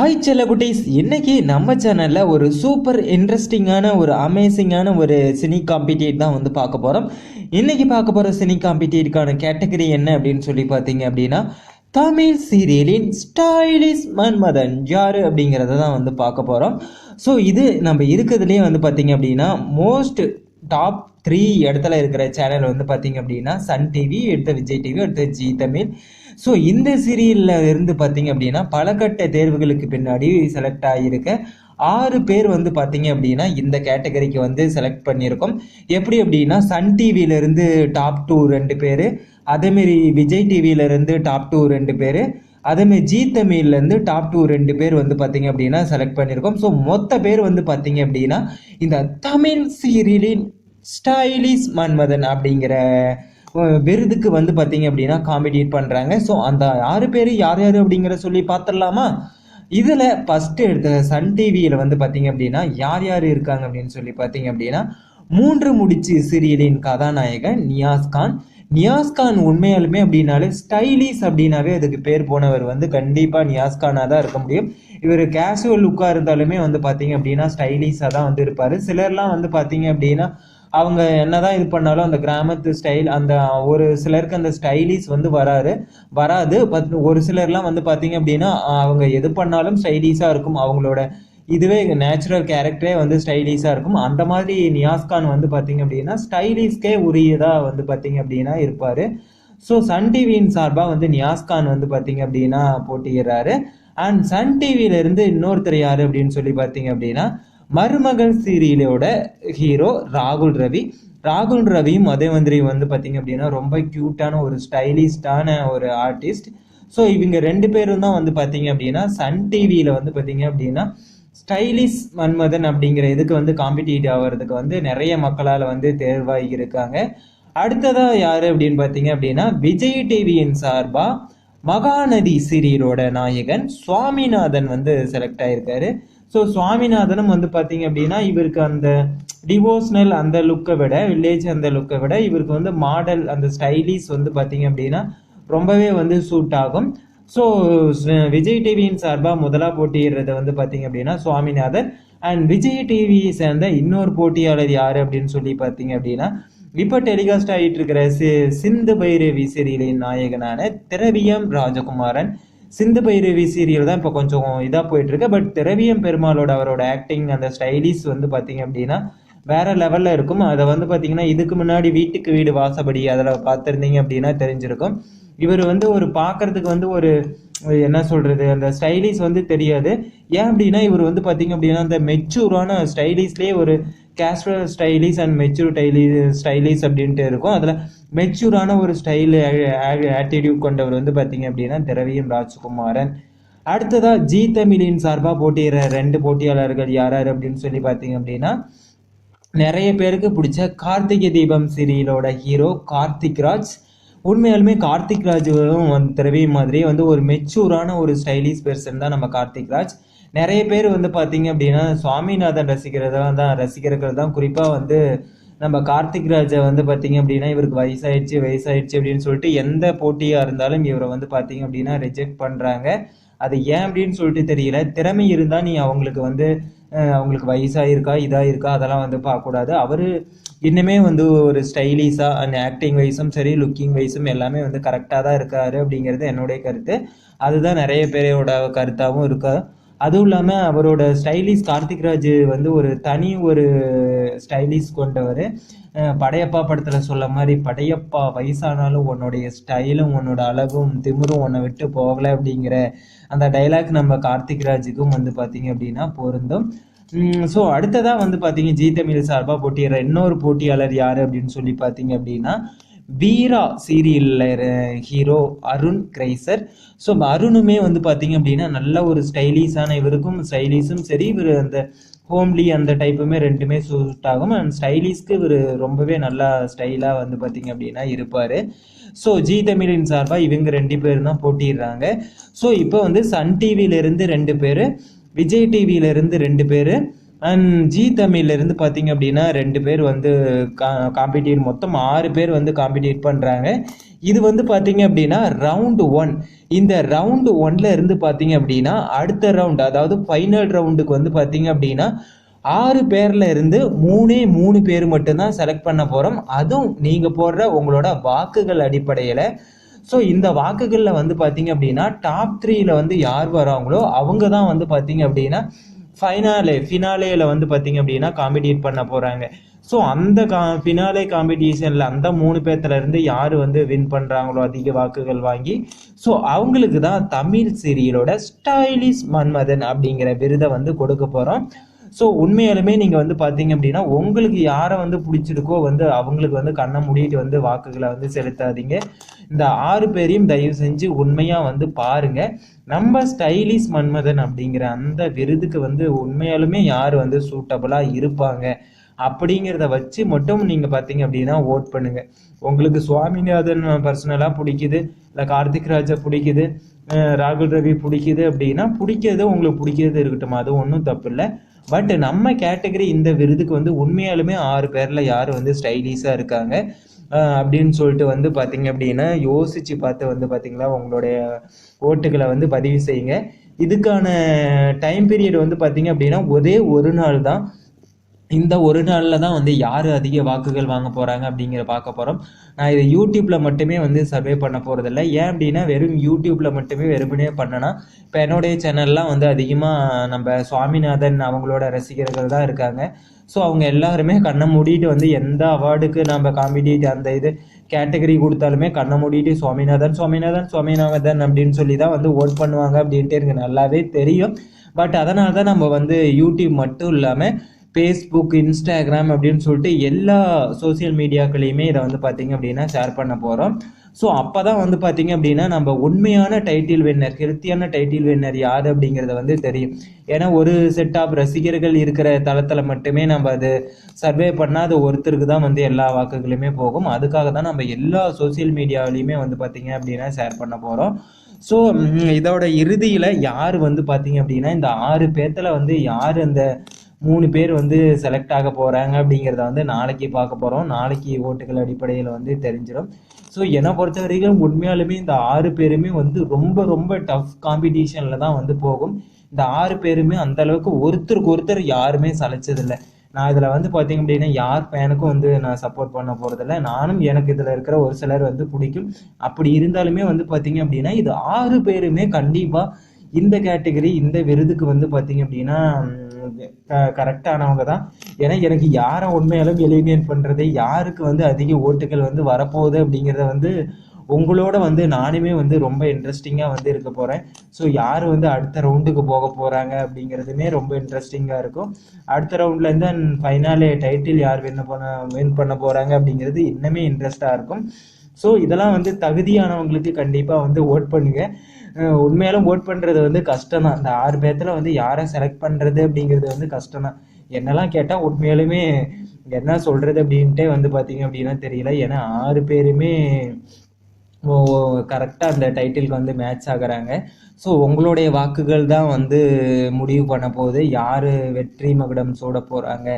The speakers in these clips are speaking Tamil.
ஹாய் செல்லகுட்டீஸ் இன்னைக்கு நம்ம சேனலில் ஒரு சூப்பர் இன்ட்ரெஸ்டிங்கான ஒரு அமேசிங்கான ஒரு சினி காம்படிட் தான் வந்து பார்க்க போகிறோம் இன்னைக்கு பார்க்க போகிற சினி காம்படிட்கான கேட்டகரி என்ன அப்படின்னு சொல்லி பார்த்தீங்க அப்படின்னா தமிழ் சீரியலின் ஸ்டைலிஷ் மன்மதன் யார் அப்படிங்கிறத தான் வந்து பார்க்க போகிறோம் ஸோ இது நம்ம இருக்கிறதுலேயே வந்து பார்த்தீங்க அப்படின்னா மோஸ்ட் டாப் த்ரீ இடத்துல இருக்கிற சேனல் வந்து பார்த்தீங்க அப்படின்னா சன் டிவி எடுத்த விஜய் டிவி எடுத்த ஜி தமிழ் ஸோ இந்த சீரியலில் இருந்து பார்த்தீங்க அப்படின்னா பலகட்ட தேர்வுகளுக்கு பின்னாடி செலக்ட் ஆகியிருக்க ஆறு பேர் வந்து பார்த்தீங்க அப்படின்னா இந்த கேட்டகரிக்கு வந்து செலக்ட் பண்ணியிருக்கோம். எப்படி அப்படின்னா சன் டிவியிலேருந்து டாப் டூ ரெண்டு பேர் அதேமாரி விஜய் டிவியிலேருந்து டாப் டூ ரெண்டு பேர் அதேமாரி ஜி தமிழ்லேருந்து டாப் டூ ரெண்டு பேர் வந்து பார்த்தீங்க அப்படின்னா செலக்ட் பண்ணியிருக்கோம். ஸோ மொத்த பேர் வந்து பார்த்தீங்க அப்படின்னா இந்த தமிழ் சீரியலின் ஸ்டைலிஷ் மன்மதன் அப்படிங்கிற விருதுக்கு வந்து பார்த்தீங்க அப்படின்னா காம்படிட் பண்ணுறாங்க ஸோ அந்த ஆறு பேர் யார் யார் அப்படிங்கிற சொல்லி பார்த்துடலாமா இதில் ஃபஸ்ட்டு எடுத்த சன் டிவியில் வந்து பார்த்தீங்க அப்படின்னா யார் யார் இருக்காங்க அப்படின்னு சொல்லி பார்த்தீங்க அப்படின்னா மூன்று முடிச்சு சீரியலின் கதாநாயகன் நியாஸ் கான். உண்மையாலுமே அப்படின்னாலே ஸ்டைலிஷ் அப்படின்னாவே அதுக்கு பேர் போனவர் வந்து கண்டிப்பாக நியாஸ்கானாக தான் இருக்க முடியும். இவர் கேஷுவல் லுக்காக இருந்தாலுமே வந்து பார்த்தீங்க அப்படின்னா ஸ்டைலிஷாக தான் வந்து இருப்பார். சிலர்லாம் வந்து பார்த்தீங்க அப்படின்னா அவங்க என்னதான் இது பண்ணாலும் அந்த கிராமத்து ஸ்டைல் அந்த ஒரு சிலருக்கு அந்த ஸ்டைலிஷ் வந்து வராது. வராது பட் ஒரு சிலர்லாம் வந்து பார்த்தீங்க அப்படின்னா அவங்க எது பண்ணாலும் ஸ்டைலிஷாக இருக்கும். அவங்களோட இதுவே நேச்சுரல் கேரக்டரே வந்து ஸ்டைலிஷாக இருக்கும். அந்த மாதிரி நியாஸ்கான் வந்து பார்த்தீங்க அப்படின்னா ஸ்டைலிஷ்கே உரியதாக வந்து பார்த்தீங்க அப்படின்னா இருப்பார். ஸோ சன் டிவியின் சார்பாக வந்து நியாஸ்கான் வந்து பார்த்தீங்க அப்படின்னா போட்டியிடுறாரு. அண்ட் சன் டிவியிலேருந்து இன்னொருத்தர் யார் அப்படின்னு சொல்லி பார்த்தீங்க அப்படின்னா மருமகள் சீரியலோட ஹீரோ ராகுல் ரவி. ராகுல் ரவியும் அதே மாதிரி வந்து பார்த்தீங்க அப்படின்னா ரொம்ப க்யூட்டான ஒரு ஸ்டைலிஸ்டான ஒரு ஆர்டிஸ்ட் ஸோ இவங்க ரெண்டு பேரும் தான் வந்து பார்த்தீங்க அப்படின்னா சன் டிவியில் வந்து பார்த்தீங்க அப்படின்னா ஸ்டைலிஷ் மன்மதன் அப்படிங்கிற இதுக்கு வந்து காம்படிட் ஆகிறதுக்கு வந்து நிறைய மக்களால் வந்து தேர்வாகி இருக்காங்க. அடுத்ததாக யார் அப்படின்னு பார்த்தீங்க அப்படின்னா விஜய் டிவியின் சார்பாக மகாநதி சீரியலோட நாயகன் சுவாமிநாதன் வந்து செலக்ட் ஆயிருக்காரு. ஸோ சுவாமிநாதனும் வந்து பார்த்தீங்க அப்படின்னா இவருக்கு அந்த டிவோஷனல் அந்த லுக்கை விட வில்லேஜ் அந்த லுக்கை விட இவருக்கு வந்து மாடல் அந்த ஸ்டைலிஸ் வந்து பார்த்தீங்க அப்படின்னா ரொம்பவே வந்து சூட் ஆகும். ஸோ விஜய் டிவியின் சார்பாக முதலாக போட்டியிடுறது வந்து பார்த்தீங்க அப்படின்னா சுவாமிநாதன். அண்ட் விஜய் டிவியை சேர்ந்த இன்னொரு போட்டியாளர் யார் அப்படின்னு சொல்லி பார்த்தீங்க அப்படின்னா இப்போ டெலிகாஸ்ட் ஆகிட்டு இருக்கிற சி சிந்து பைரவி சீரியலின் நாயகனான திரவியம் ராஜகுமாரன். சிந்து பைரவி சீரியல் தான் இப்போ கொஞ்சம் இதாக போயிட்டுருக்கு. பட் திரவியம் பெருமாளோட அவரோட ஆக்டிங் அந்த ஸ்டைலிஷ் வந்து பார்த்தீங்க அப்படின்னா வேற லெவலில் இருக்கும். அதை வந்து பார்த்தீங்கன்னா இதுக்கு முன்னாடி வீட்டுக்கு வீடு வாசப்படி அதில் பார்த்துருந்தீங்க அப்படின்னா தெரிஞ்சிருக்கும். இவர் வந்து ஒரு பார்க்கறதுக்கு வந்து ஒரு என்ன சொல்கிறது அந்த ஸ்டைலிஷ் வந்து தெரியாது. ஏன் அப்படின்னா இவர் வந்து பார்த்தீங்க அப்படின்னா அந்த மெச்சூரான ஸ்டைலிஷ்லேயே ஒரு casual stylish and mature daily stylish அப்படின்ட்டு இருக்கும். அதில் மெச்சூரான ஒரு ஸ்டைல் ஆட்டிடியூட் கொண்டவர் வந்து பார்த்தீங்க அப்படின்னா திரவியம் ராஜ்குமாரன். அடுத்ததாக ஜி தமிழின் சார்பாக போட்டியிடுற ரெண்டு போட்டியாளர்கள் யார் யார் அப்படின்னு சொல்லி பார்த்தீங்க அப்படின்னா நிறைய பேருக்கு பிடிச்ச கார்த்திகை தீபம் சீரியலோட ஹீரோ கார்த்திக் ராஜ். உண்மையாலுமே கார்த்திக் ராஜும் திரவியம் மாதிரி வந்து ஒரு மெச்சூரான ஒரு ஸ்டைலிஷ் பெர்சன் தான் நம்ம கார்த்திக் ராஜ். நிறைய பேர் வந்து பார்த்தீங்க அப்படின்னா சுவாமிநாதன் ரசிக்கிறதெல்லாம் தான் ரசிகர்கள் தான். குறிப்பாக வந்து நம்ம கார்த்திக் ராஜை வந்து பார்த்தீங்க அப்படின்னா இவருக்கு வயசாயிடுச்சு வயசாயிடுச்சு அப்படின்னு சொல்லிட்டு எந்த போட்டியாக இருந்தாலும் இவரை வந்து பார்த்தீங்க அப்படின்னா ரிஜெக்ட் பண்ணுறாங்க அது ஏன் அப்படின்னு சொல்லிட்டு தெரியல. திறமை இருந்தால் நீ அவங்களுக்கு வந்து அவங்களுக்கு அவங்களுக்கு வயசாயிருக்கா இதாக இருக்கா அதெல்லாம் வந்து பார்க்கக்கூடாது. அவர் இன்னுமே வந்து ஒரு ஸ்டைலிஷாக அந்த ஆக்டிங் வைஸும் சரி லுக்கிங் வைஸும் எல்லாமே வந்து கரெக்டாக தான் இருக்காரு அப்படிங்கிறது என்னுடைய கருத்து. அதுதான் நிறைய பேரோட கருத்தாகவும் இருக்கா. அதுவும் இல்லாமல் அவரோட ஸ்டைலிஷ் கார்த்திக் ராஜ் வந்து ஒரு தனி ஒரு ஸ்டைலிஷ் கொண்டவர். படையப்பா படத்தில் சொல்ல மாதிரி படையப்பா வயசானாலும் உன்னுடைய ஸ்டைலும் உன்னோட அழகும் திமிரும் உன்னை விட்டு போகலை அப்படிங்கிற அந்த டைலாக் நம்ம கார்த்திக் ராஜுக்கும் வந்து பார்த்தீங்க அப்படின்னா பொருந்தும். ஸோ அடுத்ததாக வந்து பார்த்தீங்க ஜி தமிழ் சார்பாக போட்டியிடுற இன்னொரு போட்டியாளர் யார் அப்படின்னு சொல்லி பார்த்தீங்க அப்படின்னா வீரா சீரியலில் ஹீரோ அருண் கிரைசர். ஸோ அருணுமே வந்து பார்த்தீங்க அப்படின்னா நல்ல ஒரு ஸ்டைலிஷான இவருக்கும் ஸ்டைலிஷும் சரி இவர் அந்த ஹோம்லி அந்த டைப்புமே ரெண்டுமே சூட் ஆகும். அண்ட் ஸ்டைலிஷ்க்கு இவர் ரொம்பவே நல்லா ஸ்டைலாக வந்து பார்த்தீங்க அப்படின்னா இருப்பார். ஸோ ஜி தமிழின் சார்பாக இவங்க ரெண்டு பேரும் தான் போட்டிடுறாங்க ஸோ இப்போ வந்து சன் டிவியிலேருந்து ரெண்டு பேர் விஜய் டிவியிலேருந்து ரெண்டு பேர் அண்ட் ஜி தமிழ்லேருந்து பார்த்தீங்க அப்படின்னா ரெண்டு பேர் வந்து கா காம்படிட் மொத்தம் ஆறு பேர் வந்து காம்படிட் பண்ணுறாங்க இது வந்து பார்த்தீங்க அப்படின்னா ரவுண்டு ஒன் இந்த ரவுண்டு ஒன்ல இருந்து பார்த்தீங்க அப்படின்னா அடுத்த ரவுண்ட் அதாவது ஃபைனல் ரவுண்டுக்கு வந்து பார்த்தீங்க அப்படின்னா ஆறு பேரில் இருந்து மூணே மூணு பேர் மட்டும்தான் செலக்ட் பண்ண போகிறோம் அதுவும் நீங்கள் போடுற உங்களோட வாக்குகள் அடிப்படையில். ஸோ இந்த வாக்குகளில் வந்து பார்த்தீங்க அப்படின்னா டாப் த்ரீயில் வந்து யார் வராங்களோ அவங்க தான் வந்து பார்த்தீங்க அப்படின்னா ஃபைனாலே ஃபினாலேயில் வந்து பார்த்தீங்க அப்படின்னா காம்படிட் பண்ண போகிறாங்க ஸோ அந்த கா ஃபினாலே காம்படிஷனில் அந்த மூணு பேர்த்துலேருந்து யார் வந்து வின் பண்ணுறாங்களோ அதிக வாக்குகள் வாங்கி ஸோ அவங்களுக்கு தான் தமிழ் சீரியலோட ஸ்டைலிஷ் மன்மதன் அப்படிங்கிற விருதை வந்து கொடுக்க போகிறோம் ஸோ உண்மையாலுமே நீங்கள் வந்து பார்த்தீங்க அப்படின்னா உங்களுக்கு யாரை வந்து பிடிச்சிருக்கோ வந்து அவங்களுக்கு வந்து கண்ணை மூடிட்டு வந்து வாக்குகளை வந்து செலுத்தாதீங்க. இந்த ஆறு பேரையும் தயவு செஞ்சு உண்மையாக வந்து பாருங்க. நம்ம ஸ்டைலிஷ் மன்மதன் அப்படிங்கிற அந்த விருதுக்கு வந்து உண்மையாலுமே யார் வந்து சூட்டபுளாக இருப்பாங்க? அப்படிங்கிறத வச்சு மட்டும் நீங்கள் பார்த்தீங்க அப்படின்னா ஓட் பண்ணுங்கள் உங்களுக்கு சுவாமிநாதன் பர்சனலாக பிடிக்குது இல்லை கார்த்திக் ராஜா பிடிக்குது ராகுல் ரவி பிடிக்குது அப்படின்னா பிடிக்கிறது உங்களுக்கு பிடிக்கிறது இருக்கட்டும். அது ஒன்றும் தப்பு இல்லை. பட் நம்ம கேட்டகரி இந்த விருதுக்கு வந்து உண்மையாலுமே ஆறு பேரில் யார் வந்து ஸ்டைலிஷாக இருக்காங்க. அப்படின்னு சொல்லிட்டு வந்து பார்த்தீங்க அப்படின்னா யோசித்து பார்த்து வந்து பார்த்தீங்களா உங்களுடைய ஓட்டுகளை வந்து பதிவு செய்யுங்க. இதுக்கான டைம் பீரியட் வந்து பார்த்தீங்க அப்படின்னா ஒரே ஒரு நாள் தான் இந்த ஒரு நாளில் தான் வந்து யார் அதிக வாக்குகள் வாங்க போகிறாங்க அப்படிங்கிற பார்க்க போகிறோம் நான் இதை யூடியூப்பில் மட்டுமே வந்து சர்வே பண்ண போகிறதில்ல ஏன் அப்படின்னா வெறும் யூடியூப்பில் மட்டுமே வெறுமனே பண்ணனா இப்போ என்னுடைய சேனல்லாம் வந்து அதிகமாக நம்ம சுவாமிநாதன் அவங்களோட ரசிகர்கள் தான் இருக்காங்க. ஸோ அவங்க எல்லாருமே கண்ணை மூடிட்டு வந்து எந்த அவார்டுக்கு நம்ம காம்படிட் அந்த இது கேட்டகரி கொடுத்தாலுமே கண்ணை மூடிட்டு சுவாமிநாதன் சுவாமிநாதன் சுவாமிநாதன் அப்படின்னு சொல்லி தான் வந்து ஓட் பண்ணுவாங்க அப்படின்ட்டு எனக்கு நல்லாவே தெரியும். பட் அதனால தான் நம்ம வந்து யூடியூப் மட்டும் இல்லாமல் ஃபேஸ்புக் இன்ஸ்டாகிராம் அப்படின்னு சொல்லிட்டு எல்லா சோஷியல் மீடியாக்களையுமே இதை வந்து பார்த்தீங்க அப்படின்னா ஷேர் பண்ண போகிறோம் ஸோ அப்போ தான் வந்து பார்த்தீங்க அப்படின்னா நம்ம உண்மையான டைட்டில் வின்னர் ஹெல்த்தியான டைட்டில் வின்னர் யார் அப்படிங்கிறத வந்து தெரியும். ஏன்னா ஒரு செட் ஆஃப் ரசிகர்கள் இருக்கிற தளத்தில் மட்டுமே நம்ம அது சர்வே பண்ணால் அது ஒருத்தருக்கு தான் வந்து எல்லா வாக்குகளுமே போகும். அதுக்காக தான் நம்ம எல்லா சோஷியல் மீடியாவிலையுமே வந்து பார்த்தீங்க அப்படின்னா ஷேர் பண்ண போகிறோம் ஸோ இதோட இறுதியில் யார் வந்து பார்த்தீங்க அப்படின்னா இந்த ஆறு பேர்த்தில் வந்து யார் அந்த மூணு பேர் வந்து செலக்ட் ஆக போகிறாங்க அப்படிங்கிறத வந்து நாளைக்கு பார்க்க போகிறோம் நாளைக்கு ஓட்டுகள் அடிப்படையில் வந்து தெரிஞ்சிடும். ஸோ என்னை பொறுத்த வரைக்கும் உண்மையாலுமே இந்த ஆறு பேருமே வந்து ரொம்ப ரொம்ப டஃப் காம்படிஷனில் தான் வந்து போகும். இந்த ஆறு பேருமே அந்த அளவுக்கு ஒருத்தருக்கு ஒருத்தர் யாருமே சலைச்சதில்லை நான் இதில் வந்து பார்த்தீங்க அப்படின்னா யார் ஃபேனுக்கும் வந்து நான் சப்போர்ட் பண்ண போகிறதில்ல நானும் எனக்கு இதில் இருக்கிற ஒரு சிலர் வந்து பிடிக்கும். அப்படி இருந்தாலுமே வந்து பார்த்தீங்க அப்படின்னா இது ஆறு பேருமே கண்டிப்பாக இந்த கேட்டகரி இந்த விருதுக்கு வந்து பார்த்தீங்க அப்படின்னா கரெக்டானவங்க தான். ஏன்னா எனக்கு யாரை உண்மையாலும் எலிமினேட் பண்ணுறது யாருக்கு வந்து அதிக ஓட்டுகள் வந்து வரப்போகுது அப்படிங்கிறத வந்து உங்களோட வந்து நானுமே வந்து ரொம்ப இன்ட்ரெஸ்டிங்காக வந்து இருக்க போகிறேன் ஸோ யார் வந்து அடுத்த ரவுண்டுக்கு போக போகிறாங்க அப்படிங்கிறதுமே ரொம்ப இன்ட்ரெஸ்டிங்காக இருக்கும். அடுத்த ரவுண்ட்லேருந்து ஃபைனாலே டைட்டில் யார் வின் பண்ண வின் பண்ண போகிறாங்க அப்படிங்கிறது இன்னுமே இன்ட்ரெஸ்டாக இருக்கும். ஸோ இதெல்லாம் வந்து தகுதியானவங்களுக்கு கண்டிப்பாக வந்து ஓட் பண்ணுங்கள் உண்மையாலும் ஓட் பண்ணுறது வந்து கஷ்டம் தான் இந்த ஆறு பேர்த்தில் வந்து யாரை செலக்ட் பண்ணுறது அப்படிங்கிறது வந்து கஷ்டம் தான் என்னெல்லாம் கேட்டால் உண்மையாலுமே என்ன சொல்கிறது அப்படின்ட்டே வந்து பார்த்தீங்க அப்படின்னா தெரியல. ஏன்னா ஆறு பேருமே கரெக்டாக அந்த டைட்டிலுக்கு வந்து மேட்ச் ஆகுறாங்க. ஸோ உங்களுடைய வாக்குகள் தான் வந்து முடிவு பண்ண போகுது. யார் வெற்றி மகுடம் சூட போகிறாங்க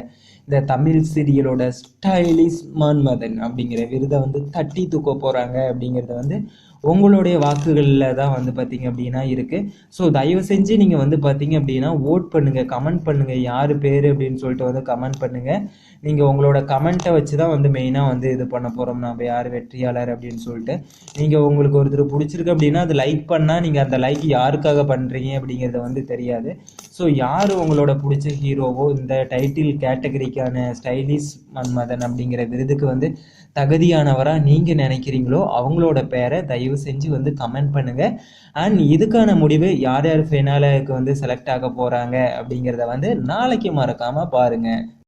இந்த தமிழ் சீரியலோட ஸ்டைலிஷ் மான் மதன் அப்படிங்கிற விருதை வந்து தட்டி தூக்க போகிறாங்க அப்படிங்கிறத வந்து உங்களுடைய வாக்குகளில் தான் வந்து பார்த்தீங்க அப்படின்னா இருக்குது ஸோ தயவு செஞ்சு நீங்கள் வந்து பார்த்தீங்க அப்படின்னா ஓட் பண்ணுங்கள் கமெண்ட் பண்ணுங்கள் யார் பேர் அப்படின்னு சொல்லிட்டு வந்து கமெண்ட் பண்ணுங்கள் நீங்கள் உங்களோட கமெண்ட்டை வச்சு தான் வந்து மெயினாக வந்து இது பண்ண போகிறோம் நம்ம யார் வெற்றியாளர் அப்படின்னு சொல்லிட்டு. நீங்கள் உங்களுக்கு ஒருத்தர் பிடிச்சிருக்கு அப்படின்னா அது லைக் பண்ணால் நீங்கள் அந்த லைக் யாருக்காக பண்ணுறீங்க அப்படிங்கிறத வந்து தெரியாது. ஸோ யார் உங்களோட பிடிச்ச ஹீரோவோ இந்த டைட்டில் கேட்டகரிக்கான ஸ்டைலிஷ் மன்மதன் அப்படிங்கிற விருதுக்கு வந்து தகுதியானவராக நீங்கள் நினைக்கிறீங்களோ அவங்களோட பேரை தயவு தயவு செஞ்சு வந்து கமெண்ட் பண்ணுங்கள் அண்ட் இதுக்கான முடிவு யார் யார் ஃபைனாலுக்கு வந்து செலக்ட் ஆக போகிறாங்க அப்படிங்கிறத வந்து நாளைக்கு மறக்காமல் பாருங்கள்